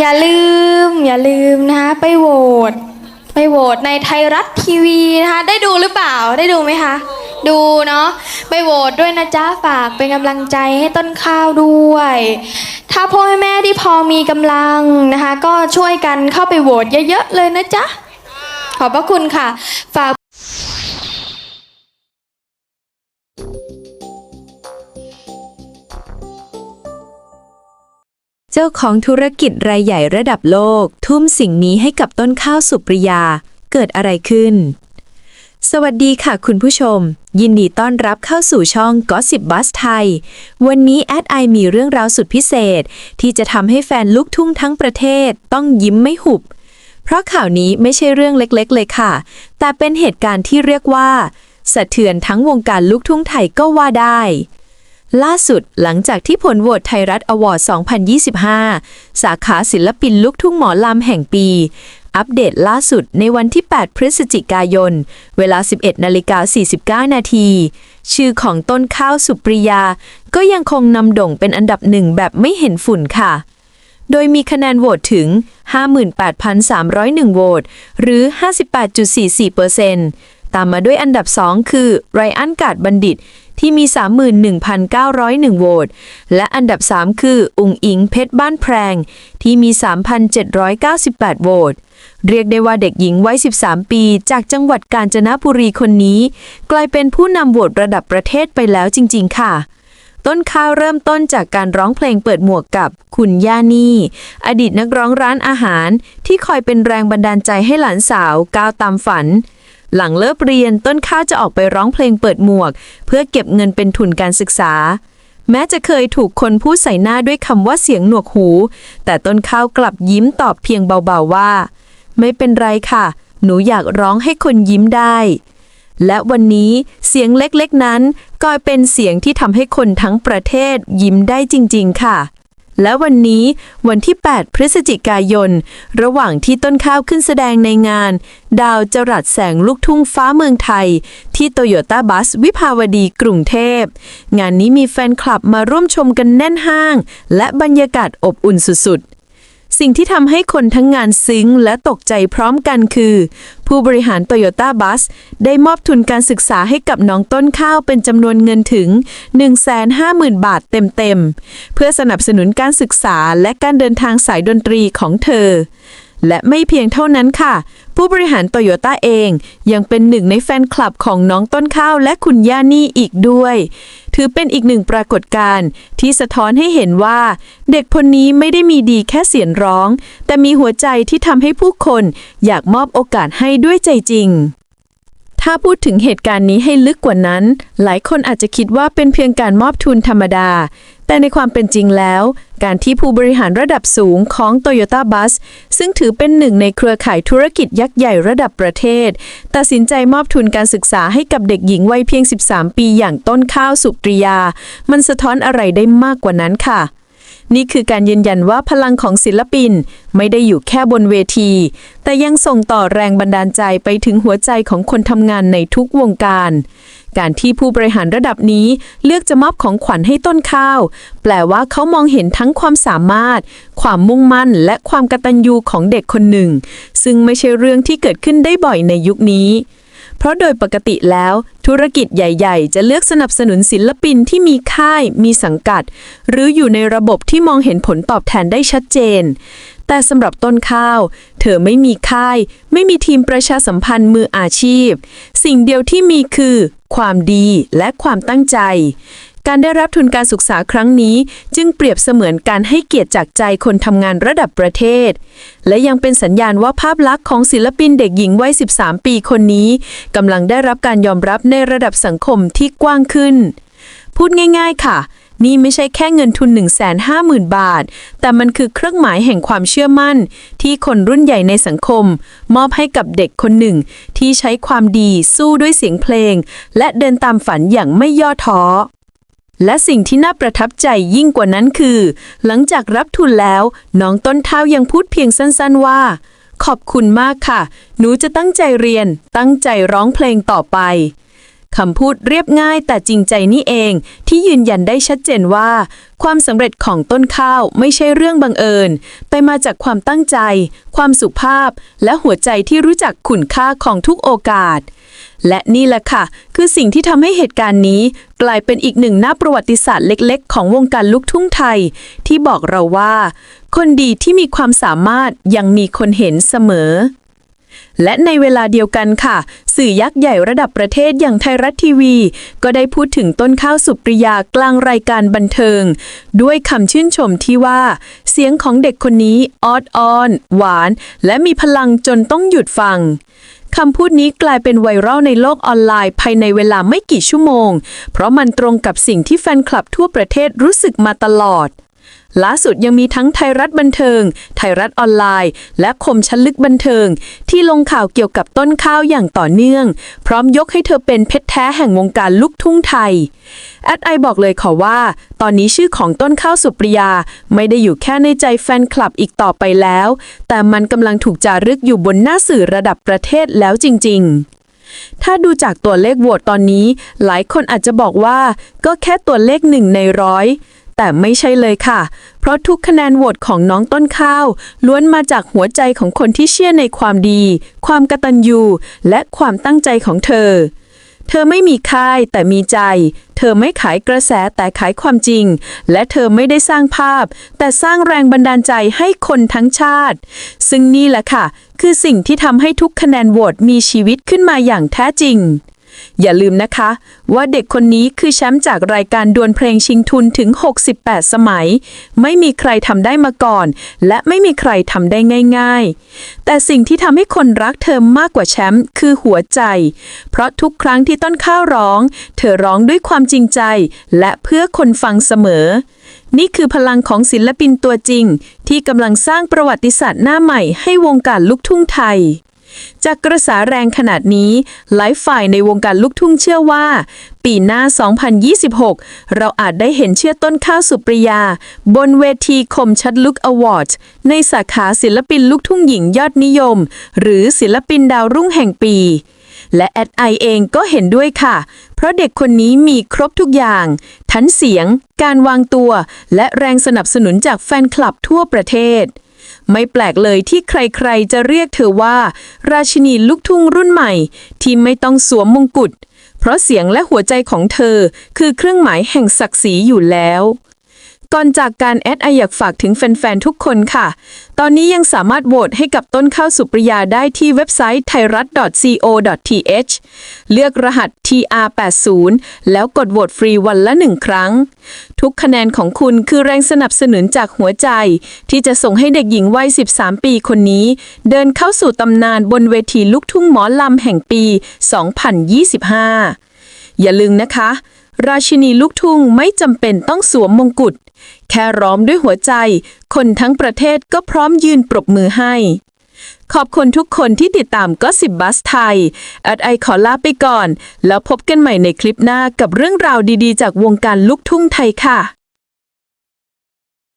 อย่าลืม อย่าลืมนะคะไปโหวตไปโหวตในไทยรัฐทีวีนะคะได้ดูหรือเปล่าได้ดูไหมคะ ดูเนาะไปโหวตด้วยนะจ๊ะฝากเป็นกำลังใจให้ต้นข้าวด้วย ถ้าพ่อแม่ที่พอมีกำลังนะคะ ก็ช่วยกันเข้าไปโหวตเยอะๆเลยนะจ๊ะขอบพระคุณค่ะ เจ้าของธุรกิจรายใหญ่ระดับโลก ทุ่มสิ่งนี้ให้กับต้นข้าวสุปริยา เกิดอะไรขึ้น สวัสดีค่ะคุณผู้ชม ยินดีต้อนรับเข้าสู่ช่อง Gossip Bus ไทย วันนี้แอดไอมีเรื่องราวสุดพิเศษ ที่จะทำให้แฟนลูกทุ่งทั้งประเทศต้องยิ้มไม่หุบ เพราะข่าวนี้ไม่ใช่เรื่องเล็กๆ เลยค่ะ แต่เป็นเหตุการณ์ที่เรียกว่าสะเทือนทั้งวงการลูกทุ่งไทยก็ว่าได้ ล่าสุดหลังจากที่ผลโหวตไทยรัฐอวอร์ด 2025 สาขาศิลปินลูกทุ่งหมอลำแห่งปี อัปเดตล่าสุดในวันที่ 8 พฤศจิกายน เวลา 11นาฬิกา49 นาที ชื่อของต้นข้าวสุปริยา ก็ยังคงนำโด่งเป็นอันดับหนึ่งแบบไม่เห็นฝุ่นค่ะ โดยมีคะแนนโหวตถึง 58,301 โหวต หรือ 58.44%ตามมาด้วยอันดับ 2 คือไรอันกาดบัณฑิต ที่มี 31,901 โหวต และอันดับ 3 คือ อุงอิงเพชรบ้านแพรงที่มี 3,798 โหวต เรียกได้ว่าเด็กหญิงวัย 13 ปี จากจังหวัดกาญจนบุรีคนนี้ กลายเป็นผู้นำโหวตระดับประเทศไปแล้วจริง ๆ ค่ะต้นข้าวเริ่มต้นจากการร้องเพลงเปิดหมวกกับคุณย่านี่ อดีตนักร้องร้านอาหารที่คอยเป็นแรงบันดาลใจให้หลานสาวก้าวตามฝัน หลังเลิกเรียนต้นข้าวจะออกไปร้องเพลงเปิดหมวก เพื่อเก็บเงินเป็นทุนการศึกษา แม้จะเคยถูกคนพูดใส่หน้าด้วยคำว่าเสียงหนวกหู แต่ต้นข้าวกลับยิ้มตอบเพียงเบาๆว่า ไม่เป็นไรค่ะ หนูอยากร้องให้คนยิ้มได้ และวันนี้เสียงเล็กๆนั้นกลายเป็นเสียงที่ทำให้คนทั้งประเทศยิ้มได้จริง ๆ ค่ะ และวันนี้วันที่ 8 พฤศจิกายน ระหว่างที่ต้นข้าวขึ้นแสดงในงาน ดาวจรัสแสงลูกทุ่งฟ้าเมืองไทย ที่โตโยต้าบัสวิภาวดีกรุงเทพ งานนี้มีแฟนคลับมาร่วมชมกันแน่นห้าง และบรรยากาศอบอุ่นสุดๆ สิ่งที่ทำให้คนทั้งงานซึ้งและตกใจพร้อมกันคือ ผู้บริหารโตโยต้าบัสได้มอบทุนการศึกษาให้กับน้องต้นข้าวเป็นจำนวนเงินถึง 150,000 บาทเต็มๆ เพื่อสนับสนุนการศึกษาและการเดินทางสายดนตรีของเธอ และไม่เพียงเท่านั้นค่ะ ผู้บริหารโตโยต้าเองยังเป็นหนึ่งในแฟนคลับของน้องต้นข้าวและคุณย่านี่อีกด้วย ถือเป็นอีกหนึ่งปรากฏการณ์ที่สะท้อนให้เห็นว่า เด็กคนนี้ไม่ได้มีดีแค่เสียงร้อง แต่มีหัวใจที่ทำให้ผู้คนอยากมอบโอกาสให้ด้วยใจจริง ถ้าพูดถึงเหตุการณ์นี้ให้ลึกกว่านั้น หลายคนอาจจะคิดว่าเป็นเพียงการมอบทุนธรรมดา แต่ในความเป็นจริงแล้ว การที่ผู้บริหารระดับสูงของ Toyota Bus ซึ่งถือเป็นหนึ่งในเครือข่ายธุรกิจยักษ์ใหญ่ระดับประเทศ ตัดสินใจมอบทุนการศึกษาให้กับเด็กหญิงวัยเพียง 13 ปีอย่างต้นข้าวสุปริยา มันสะท้อนอะไรได้มากกว่านั้นค่ะ นี่คือการยืนยันว่าพลังของศิลปินไม่ได้อยู่แค่บนเวที แต่ยังส่งต่อแรงบันดาลใจไปถึงหัวใจของคนทำงานในทุกวงการ การที่ผู้บริหารระดับนี้เลือกจะมอบของขวัญให้ต้นข้าว แปลว่าเขามองเห็นทั้งความสามารถ ความมุ่งมั่น และความกตัญญูของเด็กคนหนึ่ง ซึ่งไม่ใช่เรื่องที่เกิดขึ้นได้บ่อยในยุคนี้ เพราะโดยปกติแล้วธุรกิจใหญ่ ๆ จะเลือกสนับสนุนศิลปินที่มีค่าย มีสังกัด หรืออยู่ในระบบที่มองเห็นผลตอบแทนได้ชัดเจน แต่สำหรับต้นข้าว เธอไม่มีค่าย ไม่มีทีมประชาสัมพันธ์มืออาชีพ สิ่งเดียวที่มีคือ ความดีและความตั้งใจ การได้รับทุนการศึกษาครั้งนี้ จึงเปรียบเสมือนการให้เกียรติจากใจคนทำงานระดับประเทศ และยังเป็นสัญญาณว่าภาพลักษณ์ของศิลปินเด็กหญิงวัย 13 ปีคนนี้กำลังได้รับการยอมรับในระดับสังคมที่กว้างขึ้น พูดง่าย ๆ ค่ะนี่ไม่ใช่แค่เงินทุน 150,000 บาท แต่มันคือเครื่องหมายแห่งความเชื่อมั่น ที่คนรุ่นใหญ่ในสังคม มอบให้กับเด็กคนหนึ่ง ที่ใช้ความดีสู้ด้วยเสียงเพลง และเดินตามฝันอย่างไม่ย่อท้อ และสิ่งที่น่าประทับใจยิ่งกว่านั้นคือ หลังจากรับทุนแล้ว น้องต้นเท้ายังพูดเพียงสั้นๆว่า ขอบคุณมากค่ะ หนูจะตั้งใจเรียน ตั้งใจร้องเพลงต่อไปคำพูดเรียบง่ายแต่จริงใจนี่เอง ที่ยืนยันได้ชัดเจนว่า ความสำเร็จของต้นข้าวไม่ใช่เรื่องบังเอิญ แต่มาจากความตั้งใจ ความสุภาพ และหัวใจที่รู้จักคุณค่าของทุกโอกาส และนี่แหละค่ะ คือสิ่งที่ทำให้เหตุการณ์นี้ กลายเป็นอีกหนึ่งหน้าประวัติศาสตร์เล็กๆ ของวงการลูกทุ่งไทย ที่บอกเราว่า คนดีที่มีความสามารถยังมีคนเห็นเสมอ และในเวลาเดียวกันค่ะ สื่อยักษ์ใหญ่ระดับประเทศอย่างไทยรัฐทีวี ก็ได้พูดถึงต้นข้าวสุปริยากลางรายการบันเทิง ด้วยคำชื่นชมที่ว่า เสียงของเด็กคนนี้ออดออน หวาน และมีพลังจนต้องหยุดฟัง คำพูดนี้กลายเป็นไวรัลในโลกออนไลน์ ภายในเวลาไม่กี่ชั่วโมง เพราะมันตรงกับสิ่งที่แฟนคลับทั่วประเทศรู้สึกมาตลอด ล่าสุดยังมีทั้งไทยรัฐบันเทิง ไทยรัฐออนไลน์ และคมชั้นลึกบันเทิง ที่ลงข่าวเกี่ยวกับต้นข้าวอย่างต่อเนื่อง พร้อมยกให้เธอเป็นเพชรแท้แห่งวงการลูกทุ่งไทย แอดไอบอกเลยค่ะว่า ตอนนี้ชื่อของต้นข้าวสุปริยา ไม่ได้อยู่แค่ในใจแฟนคลับอีกต่อไปแล้ว แต่มันกำลังถูกจารึกอยู่บนหน้าสื่อระดับประเทศแล้วจริง ๆถ้าดูจากตัวเลขโหวตตอนนี้ หลายคนอาจจะบอกว่า ก็แค่ตัวเลขหนึ่งในร้อย แต่ไม่ใช่เลยค่ะ เพราะทุกคะแนนโหวตของน้องต้นข้าว ล้วนมาจากหัวใจของคนที่เชื่อในความดี ความกตัญญู และความตั้งใจของเธอ เธอไม่มีค่ายแต่มีใจ เธอไม่ขายกระแสแต่ขายความจริง และเธอไม่ได้สร้างภาพ แต่สร้างแรงบันดาลใจให้คนทั้งชาติ ซึ่งนี่แหละค่ะ คือสิ่งที่ทำให้ทุกคะแนนโหวตมีชีวิตขึ้นมาอย่างแท้จริง อย่าลืมนะคะ ว่าเด็กคนนี้คือแชมป์จากรายการดวลเพลงชิงทุนถึง 68 สมัย ไม่มีใครทำได้มาก่อน และไม่มีใครทำได้ง่าย ๆ แต่สิ่งที่ทำให้คนรักเธอมากกว่าแชมป์คือหัวใจ เพราะทุกครั้งที่ต้นข้าวร้อง เธอร้องด้วยความจริงใจ และเพื่อคนฟังเสมอนี่คือพลังของศิลปินตัวจริง ที่กำลังสร้างประวัติศาสตร์หน้าใหม่ให้วงการลูกทุ่งไทย จากกระแสแรงขนาดนี้ หลายฝ่ายในวงการลูกทุ่งเชื่อว่า ปีหน้า 2026 เราอาจได้เห็นเชื่อต้นข้าวสุปริยา บนเวทีคมชัดลุกอวอร์ดในสาขาศิลปินลูกทุ่งหญิงยอดนิยม หรือศิลปินดาวรุ่งแห่งปีและแอดไอเองก็เห็นด้วยค่ะ เพราะเด็กคนนี้มีครบทุกอย่าง ทั้งเสียง การวางตัว และแรงสนับสนุนจากแฟนคลับทั่วประเทศ ไม่แปลกเลยที่ใครๆ จะเรียกเธอว่า ราชินีลูกทุ่งรุ่นใหม่ ที่ไม่ต้องสวมมงกุฎ เพราะเสียงและหัวใจของเธอคือเครื่องหมายแห่งศักดิ์ศรีอยู่แล้ว ก่อนจากการแอดไออยากฝากถึงแฟนๆ ทุกคนค่ะ ตอนนี้ยังสามารถโหวตให้กับต้นข้าวสุปริยาได้ที่เว็บไซต์ไทยรัฐ .co.th เลือกรหัส TR80 แล้วกดโหวตฟรีวันละหนึ่งครั้ง ทุกคะแนนของคุณคือแรงสนับสนุนจากหัวใจ ที่จะส่งให้เด็กหญิงวัย 13 ปีคนนี้ เดินเข้าสู่ตำนานบนเวทีลูกทุ่งหมอลำแห่งปี 2025 อย่าลืมนะคะ ราชินีลูกทุ่งไม่จำเป็นต้องสวมมงกุฎ แค่ร้อมด้วยหัวใจ คนทั้งประเทศก็พร้อมยืนปรบมือให้ ขอบคุณทุกคนที่ติดตามก็สิบบัสไทยแอดไอขอลาไปก่อน แล้วพบกันใหม่ในคลิปหน้ากับเรื่องราวดีๆ จากวงการลูกทุ่งไทยค่ะ